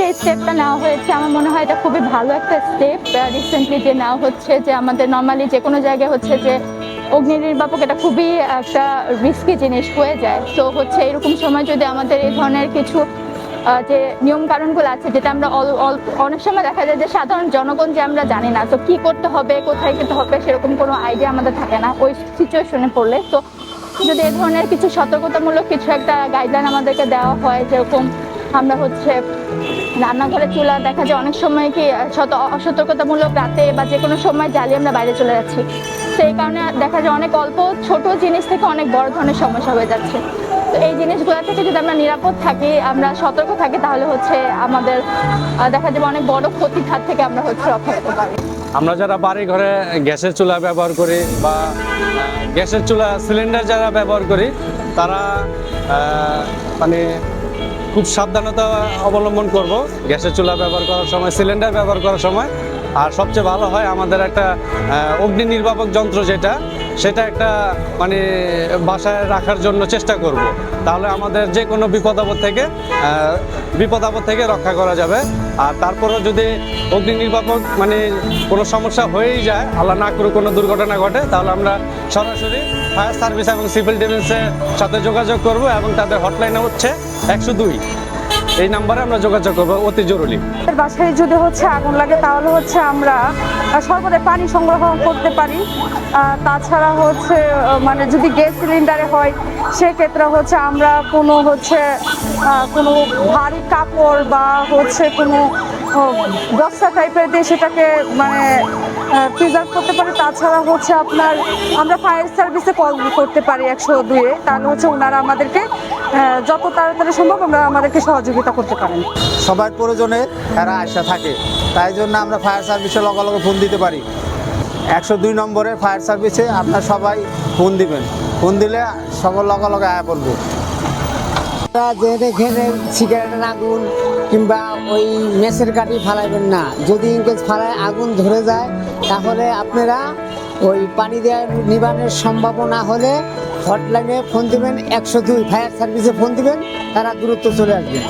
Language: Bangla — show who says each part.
Speaker 1: যে স্টেপটা নেওয়া হয়েছে, আমার মনে হয় এটা খুবই ভালো একটা স্টেপ রিসেন্টলি যে নেওয়া হচ্ছে, যে আমাদের নর্মালি যে কোনো জায়গায় হচ্ছে যে অগ্নি নির্বাপক এটা খুবই একটা রিস্কি জিনিস হয়ে যায়। তো হচ্ছে এরকম সময় যদি আমাদের এই ধরনের কিছু যে নিয়ম কানুনগুলো আছে, যেটা আমরা অনেক সময় দেখা যায় যে সাধারণ জনগণ যে আমরা জানি না, তো কি করতে হবে, কোথায় যেতে হবে, সেরকম কোনো আইডিয়া আমাদের থাকে না ওই সিচুয়েশনে পড়লে। তো যদি এই ধরনের কিছু সতর্কতামূলক কিছু একটা গাইডলাইন আমাদেরকে দেওয়া হয়, যেরকম আমরা হচ্ছে রান্নাঘরে চুলা দেখা যায় অনেক সময় কি শত, অসতর্কতামূলক রাতে বা যে কোনো সময় জ্বালিয়ে আমরা বাইরে চলে যাচ্ছি। সেই কারণে দেখা যায় অনেক অল্প, ছোট জিনিস থেকে অনেক বড় ধরনের সমস্যা হয়ে যাচ্ছে। তো এই জিনিসগুলো থেকে যদি আমরা নিরাপদ থাকি, আমরা সতর্ক থাকি, তাহলে হচ্ছে আমাদের দেখা যাবে অনেক বড় ক্ষতির হাত থেকে আমরা হচ্ছে রক্ষা পেতে পারি।
Speaker 2: আমরা যারা বাড়ি ঘরে গ্যাসের চুলা ব্যবহার করি বা গ্যাসের চুলা সিলিন্ডার যারা ব্যবহার করি, তারা মানে খুব সাবধানতা অবলম্বন করব। গ্যাসের চুলা ব্যবহার করার সময়, সিলিন্ডার ব্যবহার করার সময়। আর সবচেয়ে ভালো হয় আমাদের একটা অগ্নি নির্বাপক যন্ত্র যেটা সেটা একটা মানে বাসায় রাখার জন্য চেষ্টা করব। তাহলে আমাদের যে কোনো বিপদ আপদ থেকে বিপদ আপদ থেকে রক্ষা করা যাবে। আর তারপরেও যদি অগ্নি নির্বাপক মানে কোনো সমস্যা হয়েই যায়, আল্লাহ না করে কোনো দুর্ঘটনা ঘটে, তাহলে আমরা সরাসরি ফায়ার সার্ভিস এবং সিভিল ডিফেন্সের সাথে যোগাযোগ করব এবং তাদের হটলাইন হচ্ছে একশো দুই। এই নাম্বারে আমরা যোগাযোগ করব, অতি জরুরি।
Speaker 3: বাসায় যদি হচ্ছে আগুন লাগে, তাহলে হচ্ছে আমরা সর্বদা পানি সংগ্রহ করতে পারি। তাছাড়া হচ্ছে মানে যদি গ্যাস সিলিন্ডারে হয়, সেক্ষেত্রে হচ্ছে আমরা কোনো হচ্ছে কোনো ভারী কাপড় বা হচ্ছে কোনো বস্তা টাইপের দিয়ে সেটাকে মানে প্রিজার্ভ করতে পারি। তাছাড়া হচ্ছে আপনার, আমরা ফায়ার সার্ভিসে কল করতে পারি একশো দুয়ে তাহলে হচ্ছে ওনারা আমাদেরকে যত তাড়াতাড়ি সম্ভব আমরা আমাদেরকে সহযোগিতা করতে পারেন।
Speaker 4: সবার প্রয়োজনে এরা আসা থাকে। তাই জন্য আমরা ফায়ার সার্ভিসে লগে লগে ফোন দিতে পারি। একশো দুই নম্বরে ফায়ার সার্ভিসে আপনার সবাই ফোন দিবেন। ফোন দিলে সবার লগে লগে আয়া পড়ব।
Speaker 5: আপনারা যে দেখেন সিগারেটের আগুন কিংবা ওই মেসের কাঠি ফালাইবেন না। যদি ইনকেস ফালায় আগুন ধরে যায়, তাহলে আপনারা ওই পানি দেওয়ার নিবারণের সম্ভাবনা হলে হটলাইনে ফোন দিবেন, একশো দুই, ফায়ার সার্ভিসে ফোন দিবেন, তারা দূরত্ব চলে আসবে।